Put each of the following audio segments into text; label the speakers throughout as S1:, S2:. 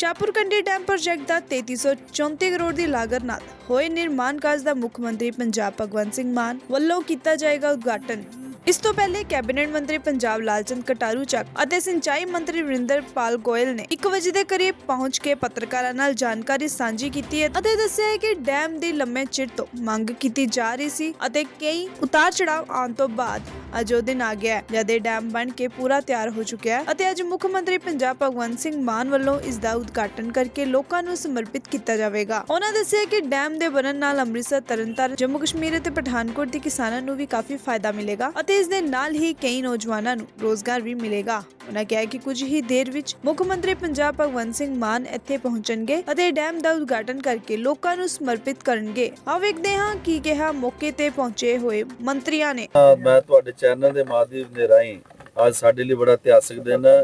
S1: Shahpur Kandi dam project ਦਾ 3334 ਕਰੋੜ ਦੀ ਲਾਗਤ ਨਾਲ ਹੋਏ ਨਿਰਮਾਣ ਕਾਰਜ ਦਾ ਮੁੱਖ ਮੰਤਰੀ ਪੰਜਾਬ ਭਗਵੰਤ ਸਿੰਘ ਮਾਨ ਵੱਲੋਂ ਕੀਤਾ ਜਾਏਗਾ ਉਦਘਾਟਨ। ਇਸ ਤੋਂ ਪਹਿਲੇ ਕੈਬਨਿਟ ਮੰਤਰੀ ਪੰਜਾਬ ਲਾਲਚੰਦ ਕਟਾਰੂ ਚੱਕ ਅਤੇ ਸਿੰਚਾਈ ਮੰਤਰੀ ਵਰਿੰਦਰ ਪਾਲ ਗੋਇਲ ਨੇ 1 ਵਜੇ ਦੇ ਕਰੀਬ ਪਹੁੰਚ ਕੇ ਪੱਤਰਕਾਰਾਂ ਨਾਲ ਜਾਣਕਾਰੀ ਸਾਂਝੀ ਕੀਤੀ ਹੈ ਅਤੇ ਦੱਸਿਆ ਹੈ ਕਿ ਡੈਮ ਦੀ ਲੰਮੇ ਚਿਰ ਤੋਂ ਮੰਗ ਕੀਤੀ ਜਾ ਰਹੀ ਸੀ ਅਤੇ ਕਈ ਉਤਾਰ ਚੜਾਵ ਆਉਣ ਤੋਂ ਬਾਅਦ ਅੱਜ ਉਹ ਦਿਨ ਆ ਗਿਆ ਹੈ, ਜਦ ਇਹ ਡੈਮ ਬਣ ਕੇ ਪੂਰਾ ਤਿਆਰ ਹੋ ਚੁੱਕਿਆ ਹੈ ਅਤੇ ਅੱਜ ਮੁੱਖ ਮੰਤਰੀ ਪੰਜਾਬ ਭਗਵੰਤ ਸਿੰਘ ਮਾਨ ਵੱਲੋਂ ਇਸ ਦਾ ਉਦਘਾਟਨ ਕਰਕੇ ਲੋਕਾਂ ਨੂੰ ਸਮਰਪਿਤ ਕੀਤਾ ਜਾਵੇਗਾ। ਉਹਨਾਂ ਦੱਸਿਆ ਕਿ ਡੈਮ ਦੇ ਬਣਨ ਨਾਲ ਅੰਮ੍ਰਿਤਸਰ, ਤਰਨਤਾਰਨ ਜੰਮੂ ਕਸ਼ਮੀਰ ਅਤੇ ਪਠਾਨਕੋਟ ਦੇ ਕਿਸਾਨਾਂ ਨੂੰ ਵੀ ਕਾਫੀ ਫਾਇਦਾ ਮਿਲੇਗਾ ਅਤੇ ਇਸ ਦੇ ਨਾਲ ਹੀ ਕਈ ਨੌਜਵਾਨਾਂ ਨੂੰ ਰੋਜ਼ਗਾਰ ਵੀ ਮਿਲੇਗਾ। ਉਹਨਾਂ ਕਿਹਾ ਕਿ ਕੁਝ ਹੀ ਦੇਰ ਵਿੱਚ ਮੁੱਖ ਮੰਤਰੀ ਪੰਜਾਬ ਭਗਵੰਤ ਸਿੰਘ ਮਾਨ ਇੱਥੇ ਪਹੁੰਚਣਗੇ ਅਤੇ ਡੈਮ ਦਾ ਉਦਘਾਟਨ ਕਰਕੇ ਲੋਕਾਂ ਨੂੰ ਸਮਰਪਿਤ ਕਰਨਗੇ। ਆਓ ਵੇਖਦੇ ਹਾਂ ਕੀ ਕਿਹਾ ਮੌਕੇ ਤੇ ਪਹੁੰਚੇ ਹੋਏ ਮੰਤਰੀਆਂ ਨੇ।
S2: ਮੈਂ ਤੁਹਾਡੇ ਚੈਨਲ ਦੇ ਮਾਧਿਅਮ ਦੇ ਰਾਹੀਂ ਅੱਜ ਸਾਡੇ ਲਈ ਬੜਾ ਇਤਿਹਾਸਕ ਦਿਨ ਹੈ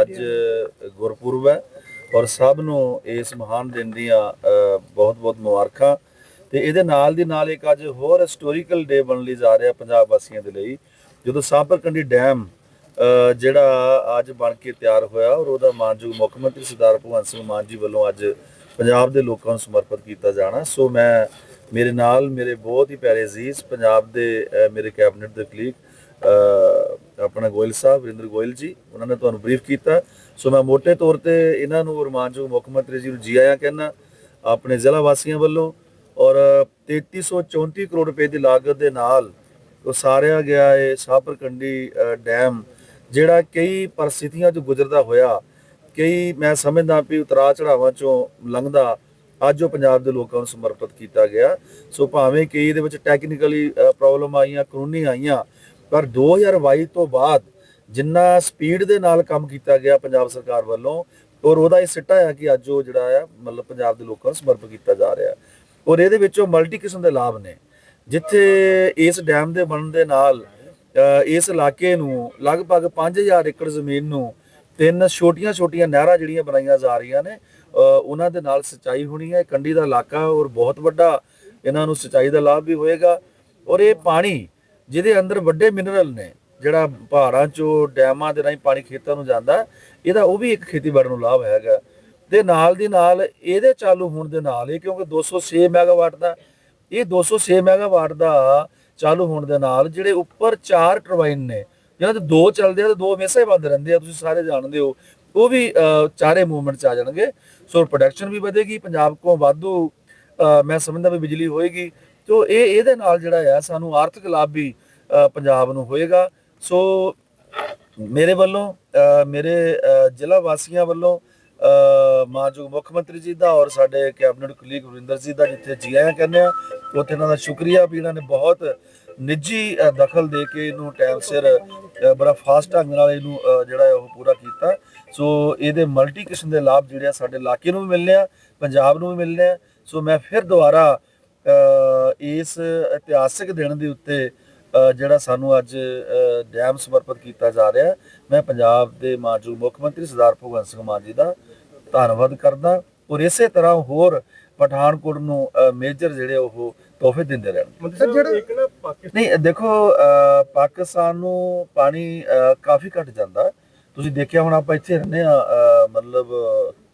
S2: ਅੱਜ ਗੁਰਪੁਰਬ ਹੈ ਔਰ ਸਭ ਨੂੰ ਇਸ ਮਹਾਨ ਦਿਨ ਦੀਆਂ ਬਹੁਤ ਬਹੁਤ ਮੁਬਾਰਕਾਂ। ਤੇ ਇਹਦੇ ਨਾਲ ਦੀ ਨਾਲ ਇੱਕ ਅੱਜ ਹੋਰ ਹਿਸਟੋਰੀਕਲ ਡੇ ਬਣਨ ਲਈ ਜਾ ਰਿਹਾ ਪੰਜਾਬ ਵਾਸੀਆਂ ਦੇ ਲਈ, ਜਦੋਂ ਸਾਬਰਕੰਡੀ ਡੈਮ ਜਿਹੜਾ ਅੱਜ ਬਣ ਕੇ ਤਿਆਰ ਹੋਇਆ ਔਰ ਉਹਦਾ ਮਾਨਯੋਗ ਮੁੱਖ ਮੰਤਰੀ ਸਰਦਾਰ ਭਗਵੰਤ ਸਿੰਘ ਮਾਨ ਜੀ ਵੱਲੋਂ ਅੱਜ ਪੰਜਾਬ ਦੇ ਲੋਕਾਂ ਨੂੰ ਸਮਰਪਿਤ ਕੀਤਾ ਜਾਣਾ। ਸੋ ਮੈਂ, ਮੇਰੇ ਨਾਲ ਮੇਰੇ ਬਹੁਤ ਹੀ ਪਿਆਰੇ ਅਜ਼ੀਜ਼ ਪੰਜਾਬ ਦੇ ਮੇਰੇ ਕੈਬਨਿਟ ਦੇ ਕਲੀਗ ਆਪਣਾ ਗੋਇਲ ਸਾਹਿਬ, ਵਰਿੰਦਰ ਗੋਇਲ ਜੀ, ਉਹਨਾਂ ਨੇ ਤੁਹਾਨੂੰ ਬਰੀਫ ਕੀਤਾ। ਸੋ ਮੈਂ ਮੋٹے ਤੌਰ ਤੇ ਇਹਨਾਂ ਨੂੰ ਰਮਾਨਯੋਗ ਮੁੱਖ ਮੰਤਰੀ ਜੀ ਨੂੰ ਜੀ ਆਇਆਂ ਕਹਿਣਾ ਆਪਣੇ ਜ਼ਿਲ੍ਹਾ ਵਾਸੀਆਂ ਵੱਲੋਂ ਔਰ 3334 ਕਰੋੜ ਰੁਪਏ ਦੀ ਲਾਗਤ ਦੇ ਨਾਲ ਉਸਾਰਿਆ ਗਿਆ ਇਹ ਸਾਬਰਕੰਡੀ ਅ, ਡੈਮ ਜਿਹੜਾ ਕਈ ਪਰਿਸਥਿਤੀਆਂ 'ਚ ਗੁਜ਼ਰਦਾ ਹੋਇਆ ਕਈ ਮੈਂ ਸਮਝਦਾ ਵੀ ਉਤਰਾ ਚੜਾਵਾਂ ਚੋਂ ਲੰਘਦਾ ਅੱਜ ਉਹ ਪੰਜਾਬ ਦੇ ਲੋਕਾਂ ਨੂੰ ਸਮਰਪਿਤ ਕੀਤਾ ਗਿਆ। ਸੋ ਭਾਵੇਂ ਕਿ ਇਹਦੇ ਵਿੱਚ ਟੈਕਨੀਕਲੀ ਪ੍ਰੋਬਲਮ ਆਈਆਂ ਕਾਨੂੰਨੀ ਆਈਆਂ ਪਰ 2022 ਤੋਂ ਬਾਅਦ ਜਿੰਨਾ ਸਪੀਡ ਦੇ ਨਾਲ ਕੰਮ ਕੀਤਾ ਗਿਆ ਪੰਜਾਬ ਸਰਕਾਰ ਵੱਲੋਂ ਔਰ ਉਹਦਾ ਇਹ ਸਿੱਟਾ ਹੈ ਕਿ ਅੱਜ ਉਹ ਜਿਹੜਾ ਆ ਮਤਲਬ ਪੰਜਾਬ ਦੇ ਲੋਕਾਂ ਨੂੰ ਸਮਰਪਿਤ ਕੀਤਾ ਜਾ ਰਿਹਾ। ਔਰ ਇਹਦੇ ਵਿੱਚੋਂ ਮਲਟੀ ਕਿਸਮ ਦੇ ਲਾਭ ਨੇ। ਜਿੱਥੇ ਇਸ ਡੈਮ ਦੇ ਬਣਨ ਦੇ ਨਾਲ ਇਸ ਇਲਾਕੇ ਨੂੰ ਲਗਭਗ 5000 ਏਕੜ ਜ਼ਮੀਨ ਨੂੰ ਤਿੰਨ ਛੋਟੀਆਂ-ਛੋਟੀਆਂ ਨਹਿਰਾਂ ਜਿਹੜੀਆਂ ਬਣਾਈਆਂ ਜਾ ਰਹੀਆਂ ਨੇ ਉਹਨਾਂ ਦੇ ਨਾਲ ਸਿੰਚਾਈ ਹੋਣੀ ਹੈ। ਇਹ ਕੰਢੀ ਦਾ ਇਲਾਕਾ ਔਰ ਬਹੁਤ ਵੱਡਾ, ਇਹਨਾਂ ਨੂੰ ਸਿੰਚਾਈ ਦਾ ਲਾਭ ਵੀ ਹੋਏਗਾ। ਔਰ ਇਹ ਪਾਣੀ ਜਿਹਦੇ ਅੰਦਰ ਵੱਡੇ ਮਿਨਰਲ ਨੇ, ਜਿਹੜਾ ਪਹਾੜਾਂ ਚੋਂ, ਡੈਮਾਂ ਦੇ ਰਾਹੀਂ ਪਾਣੀ ਖੇਤਾਂ ਨੂੰ ਜਾਂਦਾ, ਇਹਦਾ ਉਹ ਵੀ ਇੱਕ ਖੇਤੀਬਾੜੀ ਨੂੰ ਲਾਭ ਹੈਗਾ। ਤੇ ਨਾਲ ਦੀ ਨਾਲ ਇਹਦੇ ਚਾਲੂ ਹੋਣ ਦੇ ਨਾਲ, ਇਹ ਕਿਉਂਕਿ 206 ਮੈਗਾਵਾਟ ਦਾ, ਇਹ 206 ਮੈਗਾਵਾਟ ਦਾ ਚਾਲੂ ਹੋਣ ਦੇ ਨਾਲ ਜਿਹੜੇ ਉੱਪਰ ਚਾਰ ਟਰਬਾਈਨ ਨੇ, ਜਿਹਨਾਂ ਤੇ ਦੋ ਚੱਲਦੇ ਆ ਤੇ ਦੋ ਹਮੇਸ਼ਾ ਹੀ ਬੰਦ ਰਹਿੰਦੇ ਆ, ਤੁਸੀਂ ਸਾਰੇ ਜਾਣਦੇ ਹੋ, ਉਹ ਵੀ ਚਾਰੇ ਮੂਵਮੈਂਟ ਚ ਆ ਜਾਣਗੇ। ਸੋ ਪ੍ਰੋਡਕਸ਼ਨ ਵੀ ਵਧੇਗੀ, ਪੰਜਾਬ ਕੋਲ ਵਾਧੂ ਮੈਂ ਸਮਝਦਾ ਵੀ ਬਿਜਲੀ ਹੋਏਗੀ। ਤੋ ਇਹ, ਇਹਦੇ ਨਾਲ ਜਿਹੜਾ ਆ, ਸਾਨੂੰ ਆਰਥਿਕ ਲਾਭ ਵੀ ਪੰਜਾਬ ਨੂੰ ਹੋਏਗਾ। ਸੋ ਮੇਰੇ ਵੱਲੋਂ ਮੇਰੇ ਜ਼ਿਲ੍ਹਾ ਵਾਸੀਆਂ ਵੱਲੋਂ ਅਹ, ਮਾਨਯੋਗ ਮੁੱਖ ਮੰਤਰੀ ਜੀ ਦਾ ਔਰ ਸਾਡੇ ਕੈਬਨਿਟ ਕੁਲੀਗ ਵਰਿੰਦਰ ਜੀ ਦਾ ਜਿੱਥੇ ਜੀ ਆਇਆਂ ਕਹਿੰਦੇ ਆ ਉੱਥੇ ਇਹਨਾਂ ਦਾ ਸ਼ੁਕਰੀਆ ਵੀ ਇਹਨਾਂ ਨੇ ਬਹੁਤ ਨਿੱਜੀ ਦਖਲ ਦੇ ਕੇ ਇਹਨੂੰ ਟਾਈਮ ਸਿਰ ਬੜਾ ਫਾਸਟ ਢੰਗ ਨਾਲ ਇਹਨੂੰ ਜਿਹੜਾ ਉਹ ਪੂਰਾ ਕੀਤਾ। ਸੋ ਇਹਦੇ ਮਲਟੀ ਕਿਸਮ ਦੇ ਲਾਭ ਜਿਹੜੇ ਆ ਸਾਡੇ ਇਲਾਕੇ ਨੂੰ ਵੀ ਮਿਲਨੇ ਆ ਪੰਜਾਬ ਨੂੰ ਵੀ ਮਿਲਨੇ ਆ। ਸੋ ਮੈਂ ਫਿਰ ਦੁਬਾਰਾ ਇਸ ਇਤਿਹਾਸਿਕ ਦਿਨ ਦੇ ਉੱਤੇ ਜਿਹੜਾ ਸਾਨੂੰ ਅੱਜ ਡੈਮ ਸਮਰਪਿਤ ਕੀਤਾ ਜਾ ਰਿਹਾ ਮੈਂ ਪੰਜਾਬ ਦੇ ਮਾਨਯੋਗ ਮੁੱਖ ਮੰਤਰੀ ਸਰਦਾਰ ਭਗਵੰਤ ਸਿੰਘ ਮਾਨ ਜੀ ਦਾ ਧੰਨਵਾਦ ਕਰਦਾ। ਔਰ ਇਸੇ ਤਰ੍ਹਾਂ ਹੋਰ ਪਠਾਨਕੋਟ ਨੂੰ ਮੇਜਰ ਜਿਹੜੇ ਉਹ ਤੋਹਫੇ ਦਿੰਦੇ ਰਹਿਣ।
S3: ਮਤਲਬ ਜਿਹੜਾ ਇੱਕ ਨਾ ਪਾਕਿਸਤਾਨ
S2: ਨਹੀਂ ਦੇਖੋ ਪਾਕਿਸਤਾਨ ਨੂੰ ਪਾਣੀ ਕਾਫੀ ਘਟ ਜਾਂਦਾ। ਤੁਸੀਂ ਦੇਖਿਆ ਹੁਣ ਆਪਾਂ ਇੱਥੇ ਰਹਿੰਦੇ ਆ ਮਤਲਬ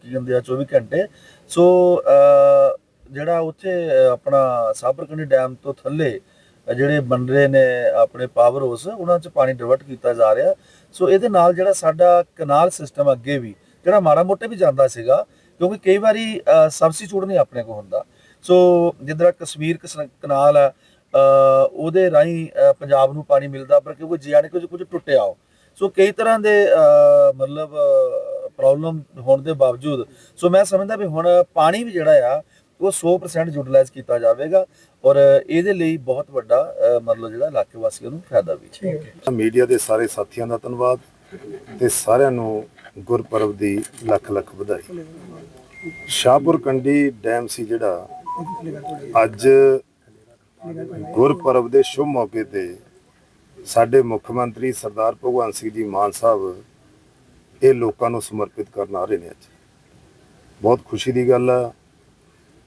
S2: ਕੀ ਕਹਿੰਦੇ ਆ 24 ਘੰਟੇ। ਸੋ ਜਿਹੜਾ ਉੱਥੇ ਆਪਣਾ ਸਾਬਰਕੰਡੀ ਡੈਮ ਤੋਂ ਥੱਲੇ ਜਿਹੜੇ ਬਣ ਰਹੇ ਨੇ ਆਪਣੇ ਪਾਵਰ ਹਾਊਸ ਉਹਨਾਂ 'ਚ ਪਾਣੀ ਡਿਵਰਟ ਕੀਤਾ ਜਾ ਰਿਹਾ। ਸੋ ਇਹਦੇ ਨਾਲ ਜਿਹੜਾ ਸਾਡਾ ਕਨਾਲ ਸਿਸਟਮ ਅੱਗੇ ਵੀ ਜਿਹੜਾ ਮਾੜਾ ਮੋਟੇ ਵੀ ਜਾਂਦਾ ਸੀਗਾ, ਕਿਉਂਕਿ ਕਈ ਵਾਰੀ ਸਬਸਟੀਟਿਊਟ ਨਹੀਂ ਆਪਣੇ ਕੋਲ ਹੁੰਦਾ। ਸੋ ਜਿੱਦਾਂ ਕਸ਼ਮੀਰ ਕਨਾਲ ਹੈ ਉਹਦੇ ਰਾਹੀਂ ਪੰਜਾਬ ਨੂੰ ਪਾਣੀ ਮਿਲਦਾ, ਪਰ ਕਿਉਂਕਿ ਜਿਆਣੇ ਕੁਝ ਕੁਝ ਟੁੱਟਿਆ ਹੋ। ਸੋ ਕਈ ਤਰ੍ਹਾਂ ਦੇ ਮਤਲਬ ਪ੍ਰੋਬਲਮ ਹੋਣ ਦੇ ਬਾਵਜੂਦ ਸੋ ਮੈਂ ਸਮਝਦਾ ਵੀ ਹੁਣ ਪਾਣੀ ਵੀ ਜਿਹੜਾ ਆ, ਉਹ 100% ਯੂਟਿਲਾਈਜ਼ ਕੀਤਾ ਜਾਵੇਗਾ, ਔਰ ਇਹਦੇ ਲਈ ਬਹੁਤ ਵੱਡਾ ਮਤਲਬ ਜਿਹੜਾ ਇਲਾਕੇ ਵਾਸੀਆਂ ਨੂੰ ਫਾਇਦਾ ਵੀ। ਹੈ।
S3: ਮੀਡੀਆ ਦੇ ਸਾਰੇ ਸਾਥੀਆਂ ਦਾ ਧੰਨਵਾਦ, ਤੇ ਸਾਰਿਆਂ ਨੂੰ ਗੁਰਪੁਰਬ ਦੀ ਲੱਖ ਲੱਖ ਵਧਾਈ। ਸ਼ਾਹਪੁਰ ਕੰਡੀ ਡੈਮ ਸੀ ਜਿਹੜਾ ਅੱਜ ਗੁਰਪੁਰਬ ਦੇ ਸ਼ੁਭ ਮੌਕੇ ਤੇ ਸਾਡੇ ਮੁੱਖ ਮੰਤਰੀ ਸਰਦਾਰ ਭਗਵੰਤ ਸਿੰਘ ਜੀ ਮਾਨ ਸਾਹਿਬ ਇਹ ਲੋਕਾਂ ਨੂੰ ਸਮਰਪਿਤ ਕਰਨ ਆ ਰਹੇ ਨੇ ਅੱਜ। ਬਹੁਤ ਖੁਸ਼ੀ ਦੀ ਗੱਲ ਆ,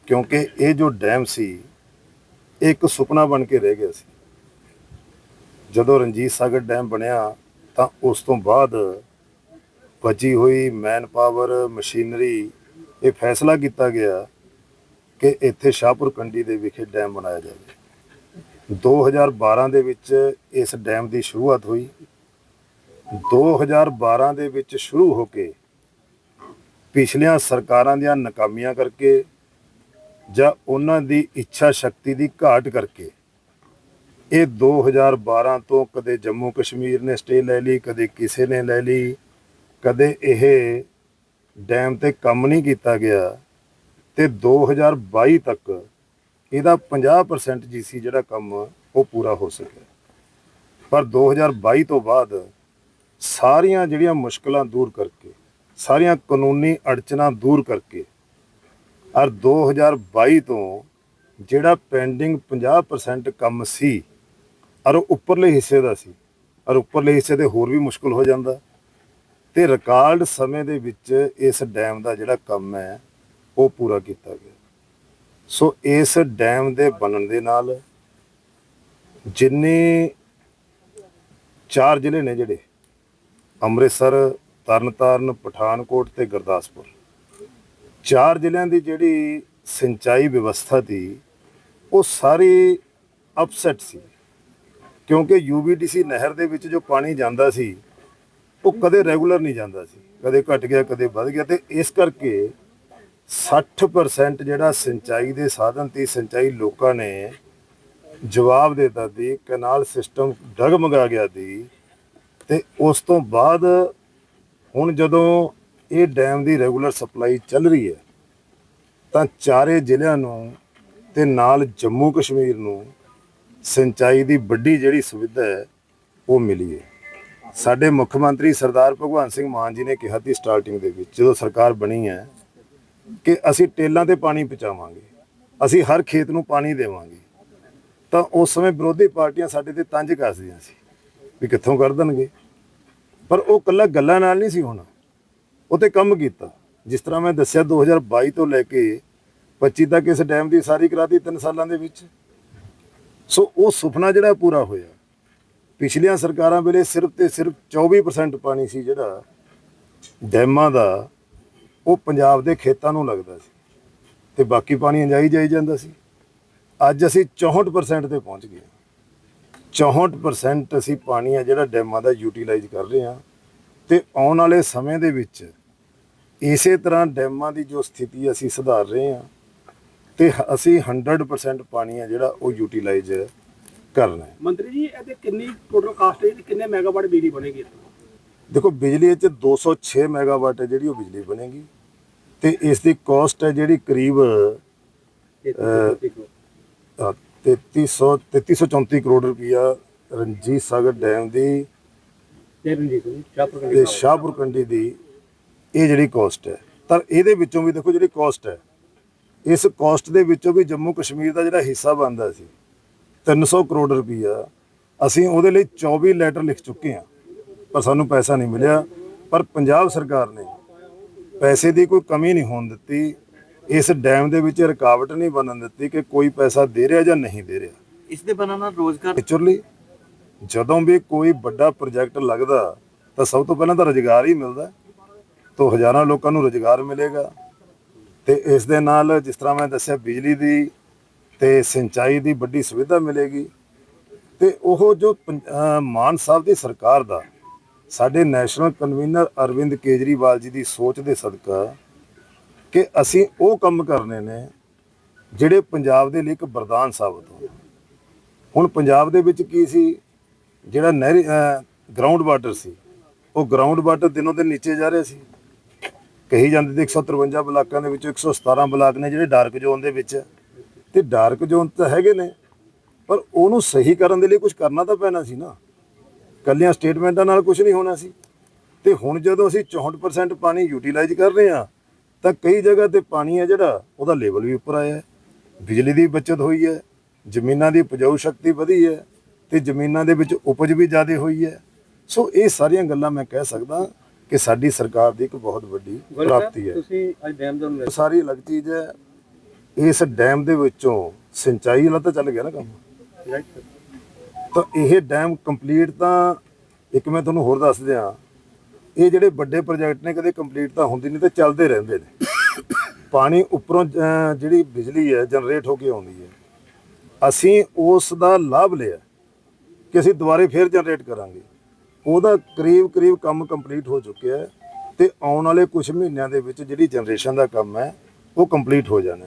S3: ਕਿਉਂਕਿ ਇਹ ਜੋ ਡੈਮ ਸੀ, ਇਹ ਇੱਕ ਸੁਪਨਾ ਬਣ ਕੇ ਰਹਿ ਗਿਆ ਸੀ। ਜਦੋਂ ਰਣਜੀਤ ਸਾਗਰ ਡੈਮ ਬਣਿਆ ਤਾਂ ਉਸ ਤੋਂ ਬਾਅਦ ਬਚੀ ਹੋਈ ਮੈਨ ਪਾਵਰ ਮਸ਼ੀਨਰੀ ਇਹ ਫੈਸਲਾ ਕੀਤਾ ਗਿਆ ਕਿ ਇੱਥੇ ਸ਼ਾਹਪੁਰ ਕੰਡੀ ਦੇ ਵਿਖੇ ਡੈਮ ਬਣਾਇਆ ਜਾਵੇ। 2012 ਦੇ ਵਿੱਚ ਇਸ ਡੈਮ ਦੀ ਸ਼ੁਰੂਆਤ ਹੋਈ। 2012 ਦੇ ਵਿੱਚ ਸ਼ੁਰੂ ਹੋ ਕੇ ਪਿਛਲੀਆਂ ਸਰਕਾਰਾਂ ਦੀਆਂ ਨਾਕਾਮੀਆਂ ਕਰਕੇ ਜਾਂ ਉਹਨਾਂ ਦੀ ਇੱਛਾ ਸ਼ਕਤੀ ਦੀ ਘਾਟ ਕਰਕੇ ਇਹ 2012 ਤੋਂ ਕਦੇ ਜੰਮੂ ਕਸ਼ਮੀਰ ਨੇ ਸਟੇ ਲੈ ਲਈ, ਕਦੇ ਕਿਸੇ ਨੇ ਲੈ ਲਈ ਕਦੇ ਇਹ ਡੈਮ ਤੇ ਕੰਮ ਨਹੀਂ ਕੀਤਾ ਗਿਆ ਤੇ 2022 ਤੱਕ ਇਹਦਾ 50% ਜੀਸੀ ਜਿਹੜਾ ਕੰਮ ਉਹ ਪੂਰਾ ਹੋ ਸਕਿਆ। ਪਰ 2022 ਤੋਂ ਬਾਅਦ ਸਾਰੀਆਂ ਜਿਹੜੀਆਂ ਮੁਸ਼ਕਲਾਂ ਦੂਰ ਕਰਕੇ, ਸਾਰੀਆਂ ਕਾਨੂੰਨੀ ਅੜਚਨਾਂ ਦੂਰ ਕਰਕੇ ਔਰ 2022 ਤੋਂ ਜਿਹੜਾ ਪੈਂਡਿੰਗ 50% ਕੰਮ ਸੀ ਔਰ ਉਹ ਉੱਪਰਲੇ ਹਿੱਸੇ ਦਾ ਸੀ ਔਰ ਉੱਪਰਲੇ ਹਿੱਸੇ ਤੇ ਹੋਰ ਵੀ ਮੁਸ਼ਕਲ ਹੋ ਜਾਂਦਾ। ਤੇ ਰਿਕਾਰਡ ਸਮੇਂ ਦੇ ਵਿੱਚ ਇਸ ਡੈਮ ਦਾ ਜਿਹੜਾ ਕੰਮ ਹੈ, ਉਹ ਪੂਰਾ ਕੀਤਾ ਗਿਆ। ਸੋ ਇਸ ਡੈਮ ਦੇ ਬਣਨ ਦੇ ਨਾਲ ਜਿੰਨੇ ਚਾਰ ਜ਼ਿਲ੍ਹੇ ਨੇ ਜਿਹੜੇ, ਅੰਮ੍ਰਿਤਸਰ, ਤਰਨਤਾਰਨ, ਪਠਾਨਕੋਟ ਤੇ ਗੁਰਦਾਸਪੁਰ, ਚਾਰ ਜ਼ਿਲ੍ਹਿਆਂ ਦੀ ਜਿਹੜੀ ਸਿੰਚਾਈ ਵਿਵਸਥਾ ਸੀ, ਉਹ ਸਾਰੀ ਅਪਸੈਟ ਸੀ। ਕਿਉਂਕਿ ਯੂਬੀਡੀਸੀ ਨਹਿਰ ਦੇ ਵਿੱਚ ਜੋ ਪਾਣੀ ਜਾਂਦਾ ਸੀ ਉਹ ਕਦੇ ਰੈਗੂਲਰ ਨਹੀਂ ਜਾਂਦਾ ਸੀ। ਕਦੇ ਘਟ ਗਿਆ, ਕਦੇ ਵੱਧ ਗਿਆ ਤੇ ਇਸ ਕਰਕੇ 60% ਜਿਹੜਾ ਸਿੰਚਾਈ ਦੇ ਸਾਧਨ ਤੇ ਸਿੰਚਾਈ ਲੋਕਾਂ ਨੇ ਜਵਾਬ ਦਿੱਤਾ ਦੀ ਕਨਾਲ ਸਿਸਟਮ ਡਗਮਗਾ ਗਿਆ ਦੀ ਤੇ ਉਸ ਤੋਂ ਬਾਅਦ ਹੁਣ ਜਦੋਂ ਇਹ ਡੈਮ ਦੀ ਰੈਗੂਲਰ ਸਪਲਾਈ ਚੱਲ ਰਹੀ ਹੈ, ਤਾਂ ਚਾਰੇ ਜ਼ਿਲ੍ਹਿਆਂ ਨੂੰ ਤੇ ਨਾਲ ਜੰਮੂ ਕਸ਼ਮੀਰ ਨੂੰ ਸਿੰਚਾਈ ਦੀ ਵੱਡੀ ਜਿਹੜੀ ਸੁਵਿਧਾ ਹੈ, ਉਹ ਮਿਲੀ ਹੈ। ਸਾਡੇ ਮੁੱਖ ਮੰਤਰੀ ਸਰਦਾਰ ਭਗਵੰਤ ਸਿੰਘ ਮਾਨ ਜੀ ਨੇ ਕਿਹਾ ਸੀ ਸਟਾਰਟਿੰਗ ਦੇ ਵਿੱਚ, ਜਦੋਂ ਸਰਕਾਰ ਬਣੀ ਹੈ, ਕਿ ਅਸੀਂ ਟੇਲਾਂ ਤੇ ਪਾਣੀ ਪਹੁੰਚਾਵਾਂਗੇ, ਅਸੀਂ ਹਰ ਖੇਤ ਨੂੰ ਪਾਣੀ ਦੇਵਾਂਗੇ। ਤਾਂ ਉਸ ਸਮੇਂ ਵਿਰੋਧੀ ਪਾਰਟੀਆਂ ਸਾਡੇ ਤੇ ਤੰਜ ਕੱਸਦੀਆਂ ਸੀ ਵੀ ਕਿੱਥੋਂ ਕਰ ਦੇਣਗੇ। ਪਰ ਉਹ ਕੱਲਾ ਗੱਲਾਂ ਨਾਲ ਨਹੀਂ ਸੀ ਹੋਣਾ। ਉਹ ਤੇ ਕੰਮ ਕੀਤਾ। ਜਿਸ ਤਰ੍ਹਾਂ ਮੈਂ ਦੱਸਿਆ 2022 ਤੋਂ ਲੈ ਕੇ 25 ਤੱਕ ਇਸ ਡੈਮ ਦੀ ਸਾਰੀ ਕਰਾਤੀ 3 ਸਾਲਾਂ ਦੇ ਵਿੱਚ। ਸੋ ਉਹ ਸੁਪਨਾ ਜਿਹੜਾ ਪੂਰਾ ਹੋਇਆ ਪਿਛਲੀਆਂ ਸਰਕਾਰਾਂ ਵੇਲੇ ਸਿਰਫ ਤੇ ਸਿਰਫ 24% ਪਾਣੀ ਸੀ ਜਿਹੜਾ ਡੈਮਾਂ ਦਾ, ਉਹ ਪੰਜਾਬ ਦੇ ਖੇਤਾਂ ਨੂੰ ਲੱਗਦਾ ਸੀ ਤੇ ਬਾਕੀ ਪਾਣੀ ਅੰਜਾਈ ਜਾਈ ਜਾਂਦਾ ਸੀ। ਅੱਜ ਅਸੀਂ 64% ਤੇ ਪਹੁੰਚ ਗਏ 64% ਅਸੀਂ ਪਾਣੀ ਆ ਜਿਹੜਾ ਡੈਮਾਂ ਦਾ ਯੂਟਿਲਾਈਜ਼ ਕਰ ਰਹੇ ਹਾਂ ਤੇ ਆਉਣ ਵਾਲੇ ਸਮੇਂ ਦੇ ਵਿੱਚ ਇਸੇ ਤਰ੍ਹਾਂ ਡੈਮਾਂ ਦੀ ਜੋ ਸਥਿਤੀ ਅਸੀਂ ਸੁਧਾਰ ਰਹੇ ਹਾਂ ਤੇ ਅਸੀਂ 100% ਪਾਣੀ ਆ ਜਿਹੜਾ ਉਹ ਯੂਟਿਲਾਈਜ਼ ਕਰਨਾ ਹੈ।
S4: ਮੰਤਰੀ ਜੀ ਇਹਦੇ ਕਿੰਨੀ ਟੋਟਲ ਕਾਸਟ ਹੈ ਕਿੰਨੇ ਮੈਗਾਵਾਟ ਬਿਜਲੀ ਬਣੇਗੀ?
S3: ਦੇਖੋ ਬਿਜਲੀ ਇਹ ਚ 206 ਮੈਗਾਵਾਟ ਹੈ ਜਿਹੜੀ ਉਹ ਬਿਜਲੀ ਬਣੇਗੀ ਤੇ ਇਸ ਦੀ ਕਾਸਟ ਹੈ ਜਿਹੜੀ ਕਰੀਬ ਅਹ, ਅ, 3300 3334 ਕਰੋੜ ਰੁਪਇਆ ਰਣਜੀਤ ਸਾਗਰ ਡੈਮ ਦੀ ਤੇ ਸ਼ਾਹਪੁਰ ਕੰਡੀ ਦੀ। ਇਹ ਜਿਹੜੀ ਕਾਸਟ ਹੈ। ਤਾਂ ਇਹਦੇ ਵਿੱਚੋਂ ਵੀ ਦੇਖੋ ਜਿਹੜੀ ਕਾਸਟ ਹੈ ਇਸ ਕਾਸਟ ਦੇ ਵਿੱਚੋਂ ਵੀ ਜੰਮੂ ਕਸ਼ਮੀਰ ਦਾ ਜਿਹੜਾ ਹਿੱਸਾ ਬਣਦਾ ਸੀ 300 ਕਰੋੜ ਰੁਪਈਆ। ਅਸੀਂ ਉਹਦੇ ਲਈ 24 ਲੈਟਰ ਲਿਖ ਚੁੱਕੇ ਹਾਂ ਪਰ ਸਾਨੂੰ ਪੈਸਾ ਨਹੀਂ ਮਿਲਿਆ। ਪਰ ਪੰਜਾਬ ਸਰਕਾਰ ਨੇ ਪੈਸੇ ਦੀ ਕੋਈ ਕਮੀ ਨਹੀਂ ਹੋਣ ਦਿੱਤੀ। ਇਸ ਡੈਮ ਦੇ ਵਿੱਚ ਰੁਕਾਵਟ ਨਹੀਂ ਬਣਨ ਦਿੱਤੀ ਕਿ ਕੋਈ ਪੈਸਾ ਦੇ ਰਿਹਾ ਜਾਂ ਨਹੀਂ ਦੇ ਰਿਹਾ।
S5: ਇਸ ਦੇ ਬਣਨ ਨਾਲ ਰੋਜ਼ਗਾਰ
S3: ਨੇਚਰਲੀ ਜਦੋਂ ਵੀ ਕੋਈ ਵੱਡਾ ਪ੍ਰੋਜੈਕਟ ਲੱਗਦਾ ਤਾਂ ਸਭ ਤੋਂ ਪਹਿਲਾਂ ਤਾਂ ਰੁਜ਼ਗਾਰ ਹੀ ਮਿਲਦਾ। ਤੋਂ ਹਜ਼ਾਰਾਂ ਲੋਕਾਂ ਨੂੰ ਰੁਜ਼ਗਾਰ ਮਿਲੇਗਾ। ਤੇ ਇਸ ਦੇ ਨਾਲ ਜਿਸ ਤਰ੍ਹਾਂ ਮੈਂ ਦੱਸਿਆ ਬਿਜਲੀ ਦੀ ਤੇ ਸਿੰਚਾਈ ਦੀ ਵੱਡੀ ਸੁਵਿਧਾ ਮਿਲੇਗੀ। ਤੇ ਉਹ ਜੋ ਪੰ- ਮਾਨ ਸਾਹਿਬ ਦੀ ਸਰਕਾਰ ਦਾ, ਸਾਡੇ ਨੈਸ਼ਨਲ ਕਨਵੀਨਰ ਅਰਵਿੰਦ ਕੇਜਰੀਵਾਲ ਜੀ ਦੀ ਸੋਚ ਦੇ ਸਦਕਾ ਕਿ ਅਸੀਂ ਉਹ ਕੰਮ ਕਰਨੇ ਨੇ ਜਿਹੜੇ ਪੰਜਾਬ ਦੇ ਲਈ ਇੱਕ ਵਰਦਾਨ ਸਾਬਤ ਹੋਣ। ਹੁਣ ਪੰਜਾਬ ਦੇ ਵਿੱਚ ਕੀ ਸੀ? ਜਿਹੜਾ ਨਹਿਰੀ ਗਰਾਊਂਡ ਵਾਟਰ ਸੀ, ਉਹ ਗਰਾਊਂਡ ਵਾਟਰ ਦਿਨੋਂ ਦਿਨ ਨੀਚੇ ਜਾ ਰਿਹਾ ਸੀ। ਕਹੀ ਜਾਂਦੇ ਤੇ 153 ਬਲਾਕਾਂ ਦੇ ਵਿੱਚੋਂ 117 ਬਲਾਕ ਨੇ ਜਿਹੜੇ ਡਾਰਕ ਜ਼ੋਨ ਦੇ ਵਿੱਚ ਤੇ ਡਾਰਕ ਜ਼ੋਨ ਤਾਂ ਹੈਗੇ ਨੇ ਪਰ ਉਹਨੂੰ ਸਹੀ ਕਰਨ ਦੇ ਲਈ ਕੁਝ ਕਰਨਾ ਤਾਂ ਪੈਣਾ ਸੀ ਨਾ। ਕੱਲੀਆਂ ਸਟੇਟਮੈਂਟਾਂ ਨਾਲ ਕੁਝ ਨਹੀਂ ਹੋਣਾ ਸੀ। ਤੇ ਹੁਣ ਜਦੋਂ ਅਸੀਂ 64% ਪਾਣੀ ਯੂਟਿਲਾਈਜ਼ ਕਰ ਰਹੇ ਹਾਂ ਤਾਂ ਕਈ ਜਗ੍ਹਾ ਤੇ ਪਾਣੀ ਹੈ ਜਿਹੜਾ ਉਹਦਾ ਲੈਵਲ ਵੀ ਉੱਪਰ ਆਇਆ ਹੈ। ਬਿਜਲੀ ਦੀ ਬਚਤ ਹੋਈ ਹੈ ਜ਼ਮੀਨਾਂ ਦੀ ਉਪਜਾਊ ਸ਼ਕਤੀ ਵਧੀ ਹੈ ਤੇ ਜ਼ਮੀਨਾਂ ਦੇ ਵਿੱਚ ਉਪਜ ਵੀ ਜ਼ਿਆਦਾ ਹੋਈ ਹੈ। ਸੋ ਇਹ ਸਾਰੀਆਂ ਗੱਲਾਂ ਮੈਂ ਕਹਿ ਸਕਦਾ ਕਿ ਸਾਡੀ ਸਰਕਾਰ ਦੀ ਇੱਕ ਬਹੁਤ ਵੱਡੀ ਪ੍ਰਾਪਤੀ ਹੈ।
S4: ਤੁਸੀਂ ਅੱਜ ਡੈਮ ਦਾ
S3: ਸਾਰੀ ਅਲੱਗ ਚੀਜ਼ ਹੈ ਇਸ ਡੈਮ ਦੇ ਵਿੱਚੋਂ ਸਿੰਚਾਈ ਵਾਲਾ ਤਾਂ ਚੱਲ ਗਿਆ ਨਾ ਕੰਮ। ਤਾਂ ਇਹ ਡੈਮ ਕੰਪਲੀਟ ਤਾਂ, ਇੱਕ ਮੈਂ ਤੁਹਾਨੂੰ ਹੋਰ ਦੱਸ ਦਿਆਂ, ਇਹ ਜਿਹੜੇ ਵੱਡੇ ਪ੍ਰੋਜੈਕਟ ਨੇ, ਕਦੇ ਕੰਪਲੀਟ ਤਾਂ ਹੁੰਦੀ ਨਹੀਂ ਤੇ ਚੱਲਦੇ ਰਹਿੰਦੇ ਨੇ। ਪਾਣੀ ਉੱਪਰੋਂ ਜਿਹੜੀ ਬਿਜਲੀ ਹੈ, ਜਨਰੇਟ ਹੋ ਕੇ ਆਉਂਦੀ ਹੈ। ਅਸੀਂ ਉਸ ਦਾ ਲਾਭ ਲਿਆ ਕਿ ਅਸੀਂ ਦੁਬਾਰੇ ਫੇਰ ਜਨਰੇਟ ਕਰਾਂਗੇ। ਉਹਦਾ ਕਰੀਬ ਕਰੀਬ ਕੰਮ ਕੰਪਲੀਟ ਹੋ ਚੁੱਕਿਆ ਹੈ ਤੇ ਆਉਣ ਵਾਲੇ ਕੁਝ ਮਹੀਨਿਆਂ ਦੇ ਵਿੱਚ ਜਿਹੜੀ ਜਨਰੇਸ਼ਨ ਦਾ ਕੰਮ ਹੈ, ਉਹ ਕੰਪਲੀਟ ਹੋ ਜਾਣਾ